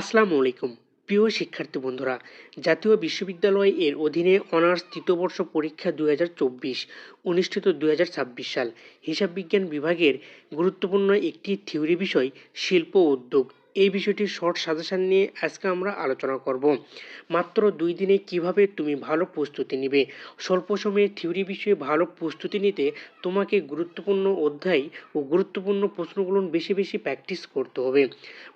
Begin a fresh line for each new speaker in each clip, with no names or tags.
আসসালামু আলাইকুম। প্রিয় শিক্ষার্থী বন্ধুরা, জাতীয় বিশ্ববিদ্যালয় এর অধীনে অনার্স তৃতীয় বর্ষ পরীক্ষা দু হাজার চব্বিশ অনুষ্ঠিত দু হাজার ছাব্বিশ সাল হিসাব বিজ্ঞান বিভাগের গুরুত্বপূর্ণ একটি থিওরি বিষয় শিল্প উদ্যোগ। এই বিষয়টির শর্ট সাজেশন নিয়ে আজকে আমরা আলোচনা করব। মাত্র দুই দিনে কীভাবে তুমি ভালো প্রস্তুতি নিবে? স্বল্প সময়ে থিওরি বিষয়ে ভালো প্রস্তুতি নিতে তোমাকে গুরুত্বপূর্ণ অধ্যায় ও গুরুত্বপূর্ণ প্রশ্নগুলো বেশি বেশি প্র্যাকটিস করতে হবে।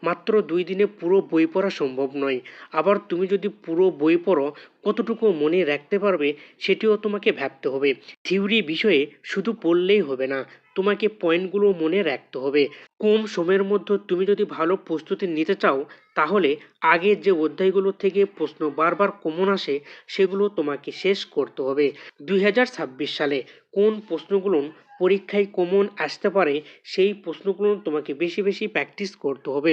মাত্র দুই দিনে পুরো বই পড়া সম্ভব নয়। আবার তুমি যদি পুরো বই পড়ো, কতটুকু মনে রাখতে পারবে সেটিও তোমাকে ভাবতে হবে। থিওরি বিষয়ে শুধু পড়লেই হবে না তোমাকে পয়েন্টগুলো মনে রাখতে হবে। কম সময়ের মধ্যে তুমি যদি ভালো প্রস্তুতি নিতে চাও, তাহলে আগের যে অধ্যায়গুলো থেকে প্রশ্ন বারবার কমন আসে, সেগুলো তোমাকে শেষ করতে হবে। দুই হাজার ছাব্বিশ সালে কোন প্রশ্নগুলো পরীক্ষায় কমন আসতে পারে, সেই প্রশ্নগুলো তোমাকে বেশি বেশি প্র্যাকটিস করতে হবে।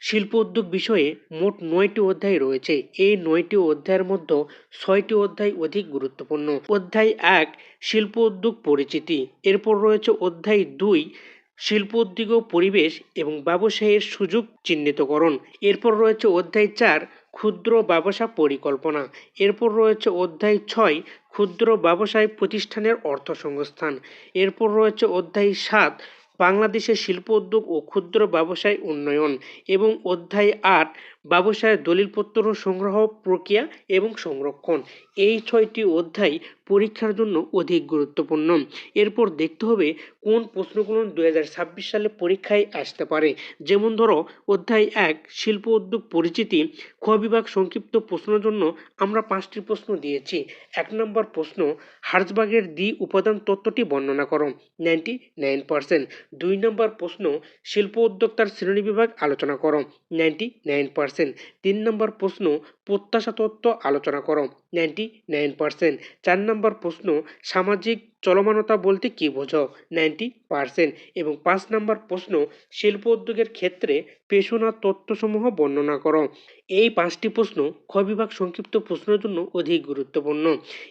শিল্প উদ্যোগ বিষয়ে মোট নয়টি অধ্যায় রয়েছে। এই নয়টি অধ্যায়ের মধ্যে ছয়টি অধ্যায় অধিক গুরুত্বপূর্ণ। অধ্যায় এক, শিল্প উদ্যোগ পরিচিতি। এরপর রয়েছে অধ্যায় দুই, শিল্প উদ্যোগ পরিবেশ এবং ব্যবসায়ের সুযোগ চিহ্নিতকরণ। এরপর রয়েছে অধ্যায় চার, ক্ষুদ্র ব্যবসা পরিকল্পনা। এরপর রয়েছে অধ্যায় ছয়, ক্ষুদ্র ব্যবসায় প্রতিষ্ঠানের অর্থসংস্থান। এরপর রয়েছে অধ্যায় সাত বাংলাদেশের শিল্প উদ্যোগ ও ক্ষুদ্র ব্যবসায় উন্নয়ন এবং অধ্যায় আট ব্যবসায়ের দলিলপত্র সংগ্রহ প্রক্রিয়া এবং সংরক্ষণ। এই ছয়টি অধ্যায় পরীক্ষার জন্য অধিক গুরুত্বপূর্ণ। এরপর দেখতে হবে কোন প্রশ্নগুলো দু হাজার ছাব্বিশ সালে পরীক্ষায় আসতে পারে। যেমন ধরো, অধ্যায় এক, শিল্প উদ্যোগ পরিচিতি। খ বিভাগ সংক্ষিপ্ত প্রশ্নের জন্য আমরা পাঁচটি প্রশ্ন দিয়েছি। এক নম্বর প্রশ্ন, হার্জবাগের দ্বি উপাদান তত্ত্বটি বর্ণনা করো। Ninety nine percent. দুই নম্বর প্রশ্ন, শিল্প উদ্যোক্তার শ্রেণি বিভাগ আলোচনা করো। Ninety nine percent. তিন নম্বর প্রশ্ন প্রত্যাশা তত্ত্ব আলোচনা করো। নাইনটি নাইন পার্সেন্ট চার নম্বর প্রশ্ন সামাজিক চলমানতা বলতে কী বোঝো? নাইনটি পার্সেন্ট এবং পাঁচ নম্বর প্রশ্ন, শিল্প উদ্যোগের ক্ষেত্রে পেশনা তত্ত্বসমূহ বর্ণনা করো। এই পাঁচটি প্রশ্ন খ বিভাগ সংক্ষিপ্ত প্রশ্নের জন্য অধিক গুরুত্বপূর্ণ।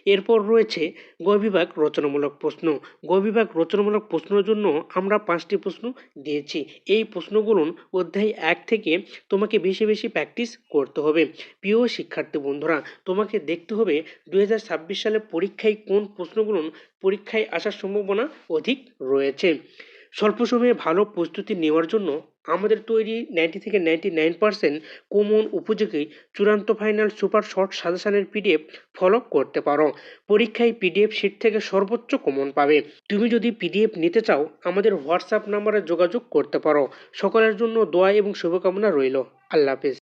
এরপর রয়েছে গ বিভাগ রচনামূলক প্রশ্ন। গ বিভাগ রচনামূলক প্রশ্নের জন্য আমরা পাঁচটি প্রশ্ন দিয়েছি। এই প্রশ্নগুলো অধ্যায় এক থেকে তোমাকে বেশি বেশি প্র্যাকটিস করতে হবে। প্রিয় শিক্ষার্থী বন্ধুরা, তোমাকে দেখতে হবে দু হাজার ছাব্বিশ সালে পরীক্ষায় কোন প্রশ্নগুলো পরীক্ষায় আসার সম্ভাবনা অধিক রয়েছে। স্বল্প সময়ে ভালো প্রস্তুতি নেওয়ার জন্য আমাদের তৈরি নাইনটি থেকে নাইনটি নাইন পার্সেন্ট কমন উপযোগী চূড়ান্ত ফাইনাল সুপার শর্ট সাজেশনের পিডিএফ ফলো করতে পারো। পরীক্ষায় পিডিএফ শিট থেকে সর্বোচ্চ কোমন পাবে। তুমি যদি পিডিএফ নিতে চাও, আমাদের হোয়াটসঅ্যাপ নাম্বারে যোগাযোগ করতে পারো। সকলের জন্য দোয়া এবং শুভকামনা রইল। আল্লাহ হাফেজ।